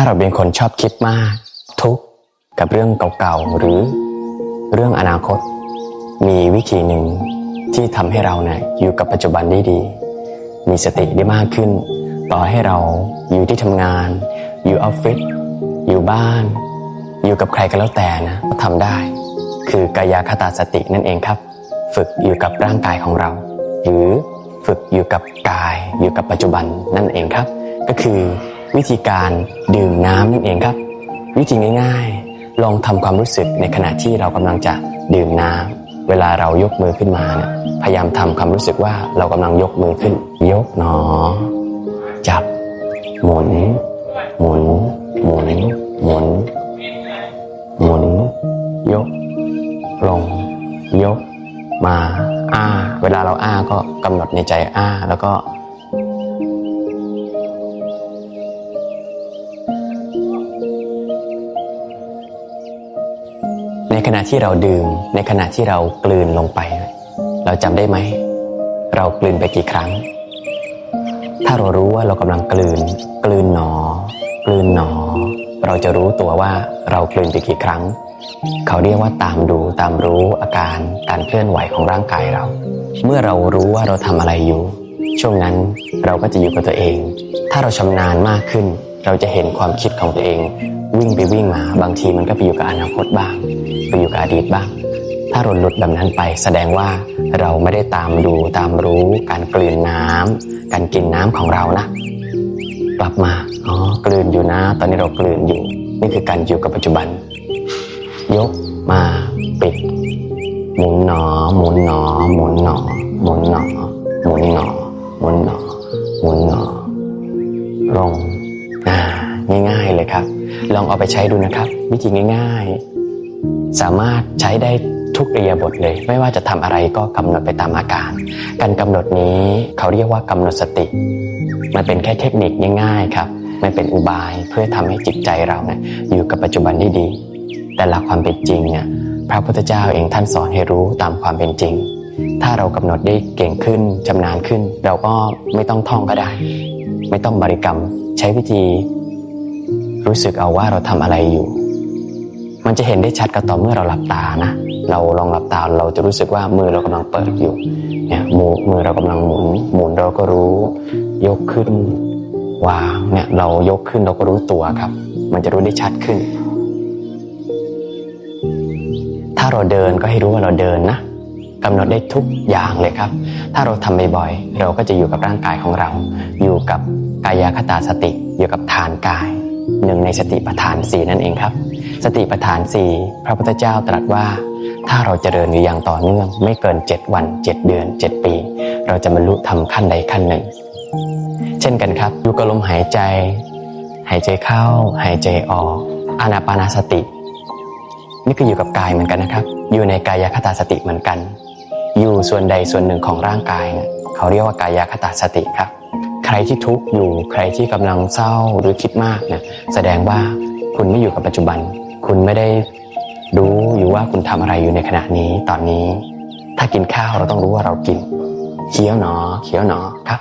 าเราเป็นคนชอบคิดมาก ทุกข์กับเรื่องเก่าๆหรือเรื่องอนาคต มีวิธีหนึ่งที่ทำให้เราเนี่ยอยู่กับปัจจุบันได้ดี มีสติได้มากขึ้น ต่อให้เราอยู่ที่ทำงาน อยู่ออฟฟิศอยู่บ้าน อยู่กับใครก็แล้วแต่นะก็ทำได้ คือกายคตาสตินั่นเองครับ ฝึกอยู่กับร่างกายของเรา หรือฝึกอยู่กับกายอยู่กับปัจจุบันนั่นเองครับ ก็คือ วิธีการดื่มน้ำนั่นเองครับ วิธีง่ายๆ ลองทำความรู้สึกในขณะที่เรากำลังจะดื่มน้ำเวลาเรายกมือขึ้นมาเนี่ยพยายามทำความรู้สึกว่าเรากำลังยกมือขึ้น ยกหนอ จับ หมุน หมุน หมุน หมุน หมุน ยก ลง ยก มา อ้า เวลาเราอ้าก็กำหนดในใจอ้าแล้วก็ ขณะที่เราดื่ม ในขณะที่เรากลืนลงไป เราจำได้ไหม เรากลืนไปกี่ครั้ง ถ้าเรารู้ว่าเรากำลังกลืน กลืนหนอ กลืนหนอ เราจะรู้ตัวว่าเรากลืนไปกี่ครั้ง เขาเรียกว่าตามดูตามรู้อาการการเคลื่อนไหวของร่างกายเรา เมื่อเรารู้ว่าเราทำอะไรอยู่ ช่วงนั้นเราก็จะอยู่กับตัวเอง ถ้าเราชำนาญมากขึ้น เราจะเห็นความคิดของตัวเอง วิ่งไปวิ่งมาบางทีมันก็ไปอยู่กับอนาคตบ้าง ไปอยู่กับอดีตบ้าง ถ้าเราหลุดแบบนั้นไป แสดงว่าเราไม่ได้ตามดูตามรู้ การกลืนน้ำการกินน้ำของเรานะ กลับมาอ๋อกลืนอยู่นะ ตอนนี้เรากลืนอยู่ นี่คือการอยู่กับปัจจุบัน ยกมาปิดหมุนหนอหมุนหนอหมุนหนอหมุนหนอหมุนหนอหมุนหนอหมุนหนอลงอ่า ง่าย ๆ เลยครับ ลองเอาไปใช้ดูนะครับ วิธีง่าย ๆ สามารถใช้ได้ทุกเรียาบทเลย ไม่ว่าจะทำอะไรก็กำหนดไปตามอาการ การกำหนดนี้เขาเรียกว่ากำหนดสติ มันเป็นแค่เทคนิคง่าย ๆ ครับ มันเป็นอุบายเพื่อทำให้จิตใจเราเนี่ยอยู่กับปัจจุบันได้ดี แต่หลักความเป็นจริงเนี่ยพระพุทธเจ้าเองท่านสอนให้รู้ตามความเป็นจริง ถ้าเรากำหนดได้เก่งขึ้นชำนาญขึ้น เราก็ไม่ต้องท่องก็ได้ ไม่ต้องบริกรรม ใช้วิธี รู้สึกเอาว่าเราทำอะไรอยู่ มันจะเห็นได้ชัดก็ต่อเมื่อเราหลับตานะ เราลองหลับตาเราจะรู้สึกว่ามือเรากำลังเปิดอยู่ เนี่ยมือมือเรากำลังหมุน หมุนเราก็รู้ ยกขึ้นวางเนี่ยเรายกขึ้นเราก็รู้ตัวครับ มันจะรู้ได้ชัดขึ้น ถ้าเราเดินก็ให้รู้ว่าเราเดินนะกำหนดได้ทุกอย่างเลยครับ ถ้าเราทำบ่อยๆ เราก็จะอยู่กับร่างกายของเรา อยู่กับกายคตาสติ อยู่กับฐานกาย หนึ่งในสติปัฏฐานสี่นั่นเองครับ สติปัฏฐานสี่พระพุทธเจ้าตรัสว่า ถ้าเราเจริญอยู่อย่างต่อเนื่อง ไม่เกินเจ็ดวันเจ็ดเดือนเจ็ดปี เราจะบรรลุธรรมขั้นใดขั้นหนึ่ง เช่นกันครับอยู่กับลมหายใจ หายใจเข้า หายใจออกอานาปานาสติ นี่ก็อยู่กับกายเหมือนกันนะครับ อยู่ในกายคตาสติเหมือนกัน อยู่ส่วนใดส่วนหนึ่งของร่างกายเนี่ยเขาเรียกว่ากายคตาสติครับ รที่ทุกข์อยู่ใครที่กำลังเศร้าหรือคิดมากเนี่ยแสดงว่าคุณไม่อยู่กับปัจจุบัน คุณไม่ได้รู้อยู่ว่าคุณทำอะไรอยู่ในขณะนี้ตอนนี้ ถ้ากินข้าวเราต้องรู้ว่าเรากินเคี้ยวหนอเคี้ยวหนอครับ